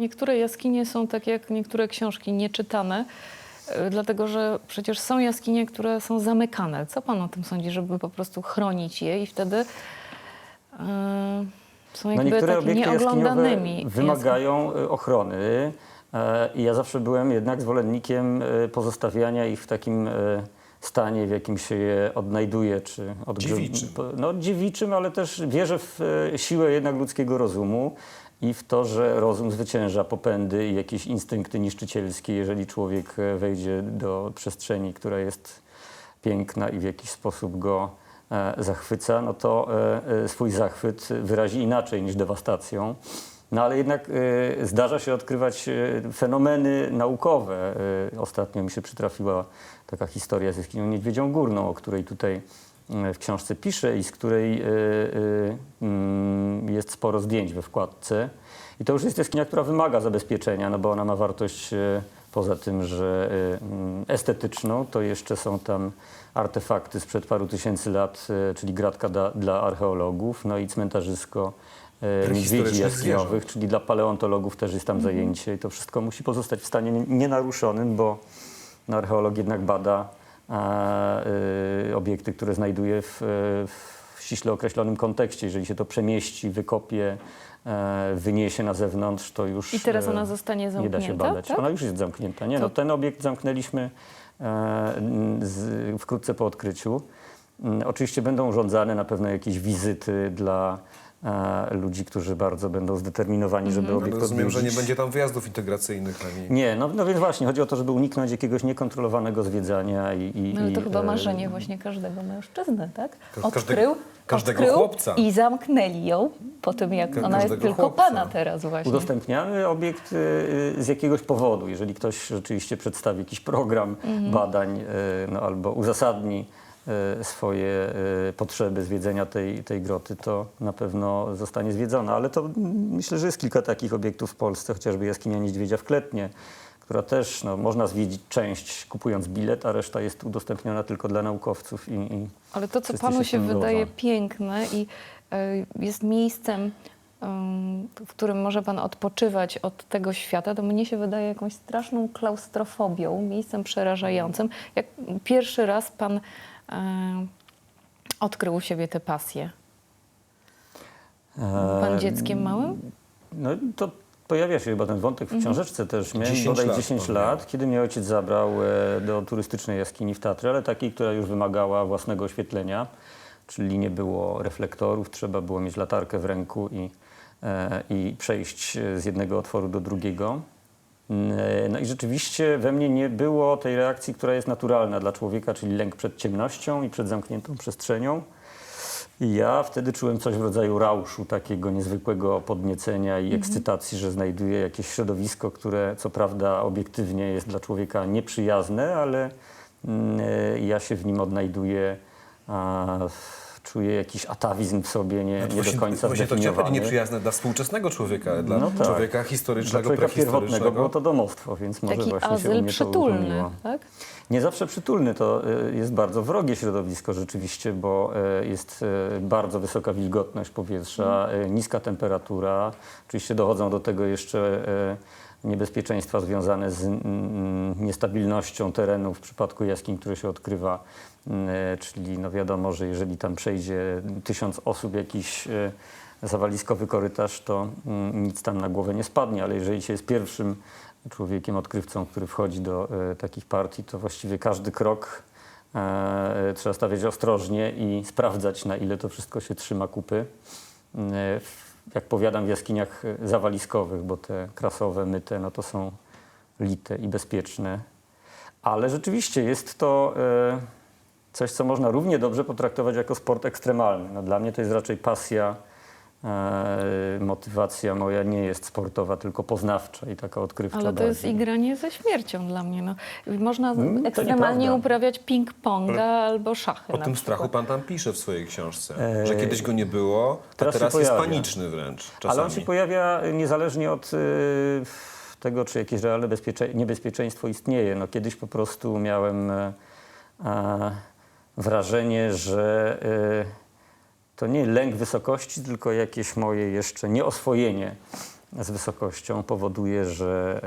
Niektóre jaskinie są tak jak niektóre książki nieczytane, y, dlatego że przecież są jaskinie, które są zamykane. Co pan o tym sądzi, żeby po prostu chronić je i wtedy y, są No jakby niektóre takimi obiekty jaskiniowe nieoglądanymi. wymagają y, ochrony e, i ja zawsze byłem jednak zwolennikiem pozostawiania ich w takim stanie, w jakim się je odnajduje. Czy odgry- Dziewiczym. No dziewiczym, ale też wierzę w siłę jednak ludzkiego rozumu i w to, że rozum zwycięża popędy i jakieś instynkty niszczycielskie, jeżeli człowiek e, wejdzie do przestrzeni, która jest piękna i w jakiś sposób go e, zachwyca, no to e, swój zachwyt wyrazi inaczej niż dewastacją. No ale jednak zdarza się odkrywać fenomeny naukowe. Ostatnio mi się przytrafiła taka historia z jaskinią Niedźwiedzią Górną, o której tutaj w książce piszę i z której e, e, mm, jest sporo zdjęć we wkładce. I to już jest jaskinia, która wymaga zabezpieczenia, no bo ona ma wartość e, poza tym, że mm, estetyczną, to jeszcze są tam artefakty sprzed paru tysięcy lat, czyli gratka dla, dla archeologów, no i cmentarzysko niedźwiedzi jaskiniowych, czyli dla paleontologów też jest tam zajęcie i to wszystko musi pozostać w stanie nienaruszonym, bo no, archeolog jednak bada e, y, obiekty, które znajduje w, w ściśle określonym kontekście. Jeżeli się to przemieści, wykopie, e, wyniesie na zewnątrz, to już I teraz e, ona zostanie nie zamknięta, da się badać. tak? Ona już jest zamknięta. Nie, no, ten obiekt zamknęliśmy e, z, wkrótce po odkryciu. Mm, Oczywiście będą urządzane na pewno jakieś wizyty dla e, ludzi, którzy bardzo będą zdeterminowani, żeby Ale obiekt rozumiem, że nie odwiedzić. będzie tam wyjazdów integracyjnych na niej. Nie, no, no więc właśnie, chodzi o to, żeby uniknąć jakiegoś niekontrolowanego zwiedzania i... i No, ale to i, chyba e, marzenie właśnie każdego mężczyzny, tak? Ka- Odkrył, każdego odkrył chłopca. i zamknęli ją po tym, jak Ka- ona jest każdego tylko chłopca. pana teraz właśnie. Udostępniamy obiekt y, y, z jakiegoś powodu. Jeżeli ktoś rzeczywiście przedstawi jakiś program Mhm. badań y, no, albo uzasadni swoje y, potrzeby zwiedzenia tej, tej groty, to na pewno zostanie zwiedzona. Ale to myślę, że jest kilka takich obiektów w Polsce, chociażby jaskinia Niedźwiedzia w Kletnie, która też no, można zwiedzić część kupując bilet, a reszta jest udostępniona tylko dla naukowców i, i Ale to, co panu się wydaje piękne i y, jest miejscem, w którym może pan odpoczywać od tego świata, to mnie się wydaje jakąś straszną klaustrofobią, miejscem przerażającym. Jak pierwszy raz pan odkrył u siebie tę pasję? Pan E, dzieckiem małym? No to pojawia się chyba ten wątek w książeczce też. Miałem 10 bodaj lat 10 pan lat, kiedy mnie ojciec zabrał e, do turystycznej jaskini w Tatrze, ale takiej, która już wymagała własnego oświetlenia, czyli nie było reflektorów, trzeba było mieć latarkę w ręku i, e, i przejść z jednego otworu do drugiego. Mm, No i rzeczywiście we mnie nie było tej reakcji, która jest naturalna dla człowieka, czyli lęk przed ciemnością i przed zamkniętą przestrzenią. I ja wtedy czułem coś w rodzaju rauszu, takiego niezwykłego podniecenia i ekscytacji, że znajduję jakieś środowisko, które co prawda obiektywnie jest dla człowieka nieprzyjazne, ale mm, e, ja się w nim odnajduję, a, czuję jakiś atawizm w sobie, nie, Znaczy nie do końca właśnie to zdefiniowany. nieprzyjazne dla współczesnego człowieka, ale dla No tak. człowieka Dla historycznego, człowieka pierwotnego prehistorycznego. było to domostwo, więc może Taki właśnie się u przytulny, tak? Nie zawsze przytulny to y, jest bardzo wrogie środowisko rzeczywiście, bo y, jest y, bardzo wysoka wilgotność powietrza, y, niska temperatura. Oczywiście dochodzą do tego jeszcze niebezpieczeństwa związane z mm, niestabilnością terenu w przypadku jaskiń, które się odkrywa. Y, Czyli no wiadomo, że jeżeli tam przejdzie tysiąc osób jakiś y, zawaliskowy korytarz, to mm, nic tam na głowę nie spadnie, ale jeżeli się jest pierwszym człowiekiem, odkrywcą, który wchodzi do e, takich partii, to właściwie każdy krok e, trzeba stawiać ostrożnie i sprawdzać, na ile to wszystko się trzyma kupy. E, jak powiadam, w jaskiniach e, zawaliskowych, bo te krasowe, myte, no to są lite i bezpieczne. Ale rzeczywiście jest to e, coś, co można równie dobrze potraktować jako sport ekstremalny. No, dla mnie to jest raczej pasja, e, motywacja moja nie jest sportowa, tylko poznawcza i taka odkrywcza Ale to jest bardziej. igranie ze śmiercią dla mnie. No. Można Mm, to ekstremalnie nieprawda. uprawiać ping-ponga albo szachy O na tym przykład. strachu pan tam pisze w swojej książce, Eee, że kiedyś go nie było, a teraz teraz, jest pojawia. paniczny wręcz czasami. Ale on się pojawia niezależnie od y, tego, czy jakieś realne bezpiecze- niebezpieczeństwo istnieje. No, kiedyś po prostu miałem e, e, wrażenie, że e, to nie lęk wysokości, tylko jakieś moje jeszcze nieoswojenie z wysokością powoduje, że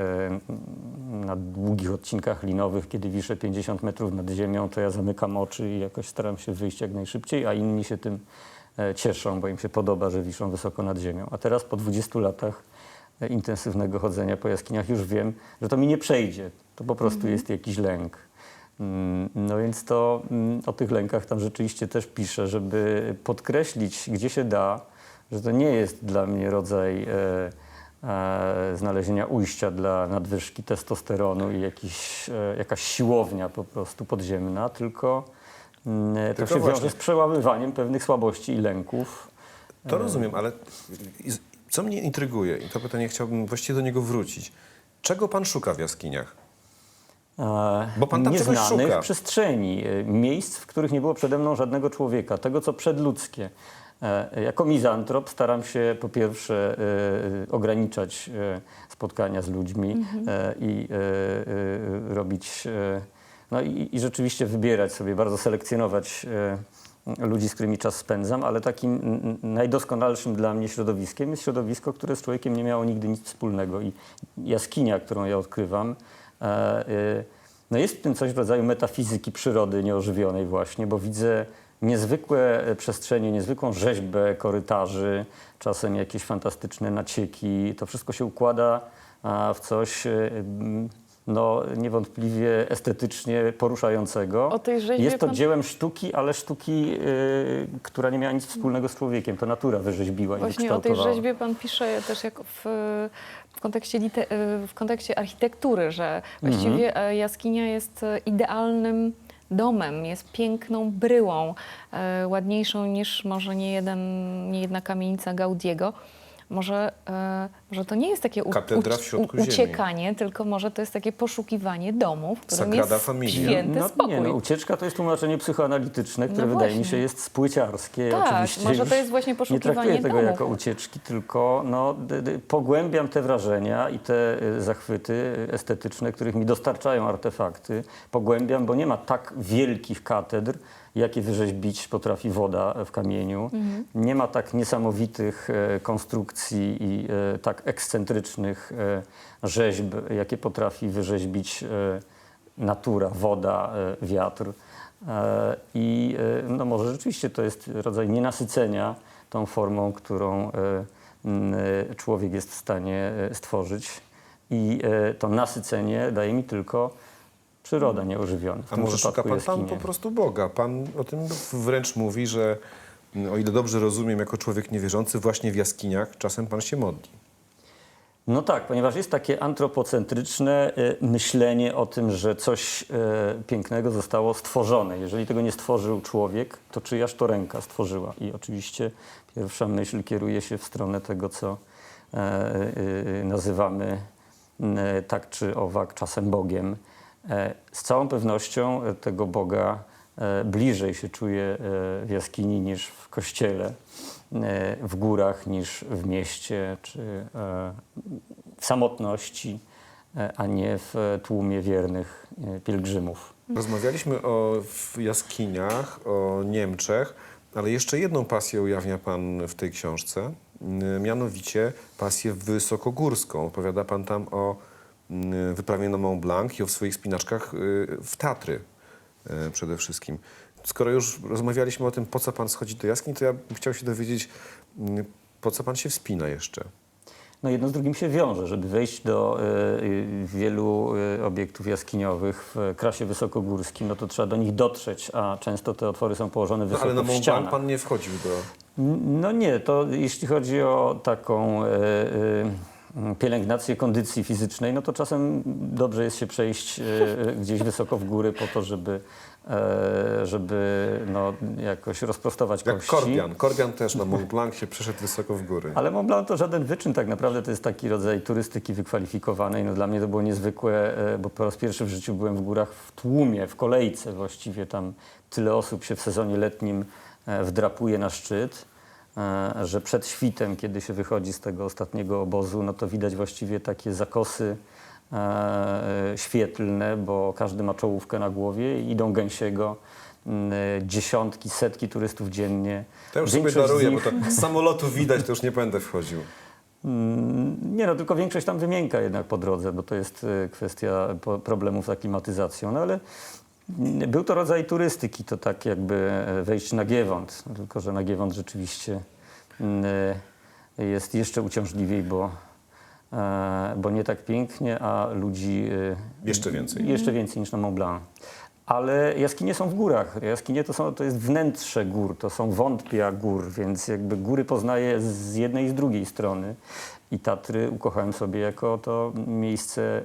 e, na długich odcinkach linowych, kiedy wiszę 50 metrów nad ziemią, to ja zamykam oczy i jakoś staram się wyjść jak najszybciej, a inni się tym e, cieszą, bo im się podoba, że wiszą wysoko nad ziemią. A teraz po 20 latach e, intensywnego chodzenia po jaskiniach już wiem, że to mi nie przejdzie. To po prostu jest jakiś lęk. Mm, No więc to mm, o tych lękach tam rzeczywiście też piszę, żeby podkreślić, gdzie się da, że to nie jest dla mnie rodzaj e, e, znalezienia ujścia dla nadwyżki testosteronu i jakiś, e, jakaś siłownia po prostu podziemna, tylko mm, to Tylko się właśnie. wiąże z przełamywaniem pewnych słabości i lęków. To rozumiem, ale co mnie intryguje, i to pytanie chciałbym właściwie do niego wrócić. Czego pan szuka w jaskiniach? E, Bo pan tam nieznanych szuka. przestrzeni, e, miejsc, w których nie było przede mną żadnego człowieka, tego co przedludzkie. E, Jako mizantrop staram się po pierwsze ograniczać spotkania z ludźmi e, i robić, no i, i rzeczywiście wybierać sobie, bardzo selekcjonować ludzi, z którymi czas spędzam, ale takim najdoskonalszym dla mnie środowiskiem jest środowisko, które z człowiekiem nie miało nigdy nic wspólnego i jaskinia, którą ja odkrywam, no jest w tym coś w rodzaju metafizyki przyrody nieożywionej właśnie, bo widzę niezwykłe e, przestrzenie, niezwykłą rzeźbę korytarzy, czasem jakieś fantastyczne nacieki. To wszystko się układa w coś e, m, no, niewątpliwie estetycznie poruszającego. O tej rzeźbie jest to pan- dziełem sztuki, ale sztuki, y, która nie miała nic wspólnego z człowiekiem. To natura wyrzeźbiła i Właśnie o tej wykształtowała. rzeźbie pan pisze też jak w, w, kontekście, lite, w kontekście architektury, że właściwie e, jaskinia jest e, idealnym domem, jest piękną bryłą, e, ładniejszą niż może nie, jeden, nie jedna kamienica Gaudiego. Może, e, może to nie jest takie u, Katedra w środku ziemi. uciekanie, tylko może to jest takie poszukiwanie domu, w którym Sagrada jest Familia. święty no, spokój. Nie, no, ucieczka to jest tłumaczenie psychoanalityczne, które No wydaje mi się jest spłyciarskie. Tak, Oczywiście może to jest właśnie Nie poszukiwanie traktuję tego domu. jako ucieczki, tylko no, d, d, pogłębiam te wrażenia i te y, zachwyty y, estetyczne, których mi dostarczają artefakty. Pogłębiam, bo nie ma tak wielkich katedr, jakie wyrzeźbić potrafi woda w kamieniu. Mhm. Nie ma tak niesamowitych e, konstrukcji i e, tak ekscentrycznych e, rzeźb, jakie potrafi wyrzeźbić e, natura, woda, e, wiatr. E, I e, no może rzeczywiście to jest rodzaj nienasycenia tą formą, którą e, człowiek jest w stanie stworzyć. I to nasycenie daje mi tylko przyroda nieożywiona. A może szuka pan tam po prostu Boga? Pan o tym wręcz mówi, że mm, o ile dobrze rozumiem, jako człowiek niewierzący, właśnie w jaskiniach czasem pan się modli. No tak, ponieważ jest takie antropocentryczne y, myślenie o tym, że coś y, pięknego zostało stworzone. Jeżeli tego nie stworzył człowiek, to czyjaż to ręka stworzyła? I oczywiście pierwsza myśl kieruje się w stronę tego, co e, y, nazywamy y, tak czy owak czasem Bogiem. E, Z całą pewnością e, tego Boga e, bliżej się czuje w jaskini niż w kościele, w górach niż w mieście czy w samotności, a nie w tłumie wiernych pielgrzymów. Rozmawialiśmy o jaskiniach, o Niemczech, ale jeszcze jedną pasję ujawnia pan w tej książce, mianowicie pasję wysokogórską. Opowiada pan tam o wyprawie na Mont Blanc i o swoich spinaczkach y, w Tatry y, przede wszystkim. Skoro już rozmawialiśmy o tym, po co pan schodzi do jaskiń, to ja bym chciał się dowiedzieć, po co pan się wspina jeszcze? No jedno z drugim się wiąże. Żeby wejść do e, y, wielu y, obiektów jaskiniowych w krasie wysokogórskim, no to trzeba do nich dotrzeć, a często te otwory są położone No, wysoko ale na Mont. Blanc pan nie wchodził do... No nie, to jeśli chodzi o taką e, e, pielęgnację kondycji fizycznej, no to czasem dobrze jest się przejść e, gdzieś wysoko w góry po to, żeby, e, żeby no, jakoś rozprostować Jak kości. Korbian. Korbian też na Mont Blanc się przeszedł wysoko w góry. Ale Mont Blanc to żaden wyczyn, tak naprawdę to jest taki rodzaj turystyki wykwalifikowanej. No dla mnie to było niezwykłe, e, bo po raz pierwszy w życiu byłem w górach w tłumie, w kolejce właściwie. Tam tyle osób się w sezonie letnim wdrapuje na szczyt, że przed świtem, kiedy się wychodzi z tego ostatniego obozu, no to widać właściwie takie zakosy e, świetlne, bo każdy ma czołówkę na głowie i idą gęsiego e, dziesiątki, setki turystów dziennie. To już sobie Większość z daruję, nich- bo to z samolotu widać, to już nie będę wchodził. Mm, Nie no, tylko większość tam wymięka jednak po drodze, bo to jest e, kwestia problemów z aklimatyzacją. No ale był to rodzaj turystyki, to tak jakby e, wejść na Giewont, tylko że na Giewont rzeczywiście e, jest jeszcze uciążliwiej, bo, e, bo nie tak pięknie, a ludzi Jeszcze więcej. jeszcze więcej niż na Mont Blanc. Ale jaskinie są w górach. Jaskinie to, są, to jest wnętrze gór, to są wątpia gór, więc jakby góry poznaję z jednej i z drugiej strony. I Tatry ukochałem sobie jako to miejsce e,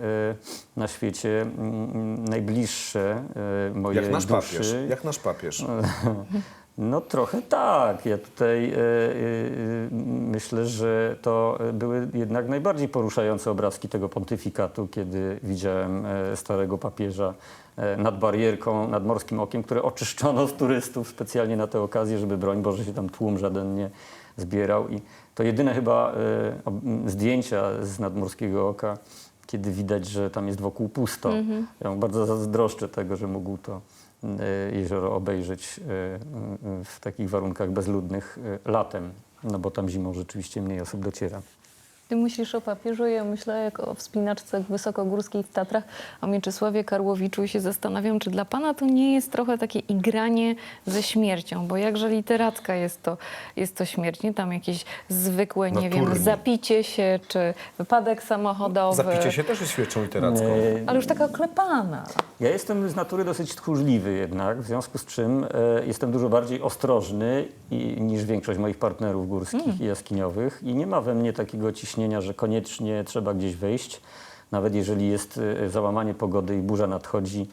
na świecie najbliższe e, mojej Jak nasz duszy. papież. Jak nasz papież. No trochę tak. Ja tutaj e, myślę, że to były jednak najbardziej poruszające obrazki tego pontyfikatu, kiedy widziałem starego papieża nad barierką, nad Morskim Okiem, które oczyszczono z turystów specjalnie na tę okazję, żeby broń Boże się tam tłum żaden nie zbierał. I to jedyne chyba e, zdjęcia z nadmorskiego oka, kiedy widać, że tam jest wokół pusto. Ja mu bardzo zazdroszczę tego, że mógł to e, jezioro obejrzeć e, w takich warunkach bezludnych latem, no bo tam zimą rzeczywiście mniej osób dociera. Ty myślisz o papieżu, ja myślę jak o wspinaczce wysokogórskiej w Tatrach, o Mieczysławie Karłowiczu i się zastanawiam, czy dla pana to nie jest trochę takie igranie ze śmiercią, bo jakże literacka jest to, jest to śmierć, nie tam jakieś zwykłe, nie wiem, Naturnie. zapicie się, czy wypadek samochodowy. Zapicie się też jest świeczą literacką. E, Ale już taka oklepana. Ja jestem z natury dosyć tchórzliwy jednak, w związku z czym e, jestem dużo bardziej ostrożny i, niż większość moich partnerów górskich i jaskiniowych i nie ma we mnie takiego ciśnienia, że koniecznie trzeba gdzieś wejść, nawet jeżeli jest e, załamanie pogody i burza nadchodzi,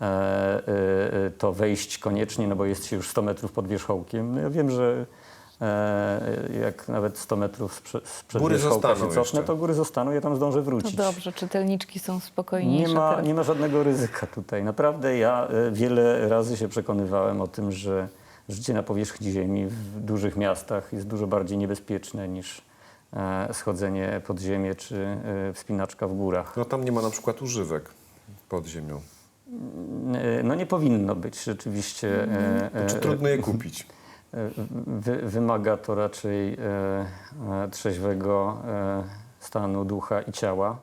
e, e, to wejść koniecznie, no bo jest się już 100 metrów pod wierzchołkiem. No ja wiem, że e, jak nawet 100 metrów sprzed, Góry wierzchołka się zostaną cofnę, jeszcze. to góry zostaną, ja tam zdążę No wrócić. dobrze, czytelniczki są Nie spokojniejsze ma, teraz. nie ma żadnego ryzyka tutaj. Naprawdę ja e, wiele razy się przekonywałem o tym, że życie na powierzchni ziemi w dużych miastach jest dużo bardziej niebezpieczne niż schodzenie pod ziemię czy e, wspinaczka w górach. No tam nie ma na przykład używek pod ziemią. E, No nie powinno być rzeczywiście. e, e, Czy trudno je kupić? e, wy, wymaga to raczej e, e, trzeźwego e, stanu ducha i ciała.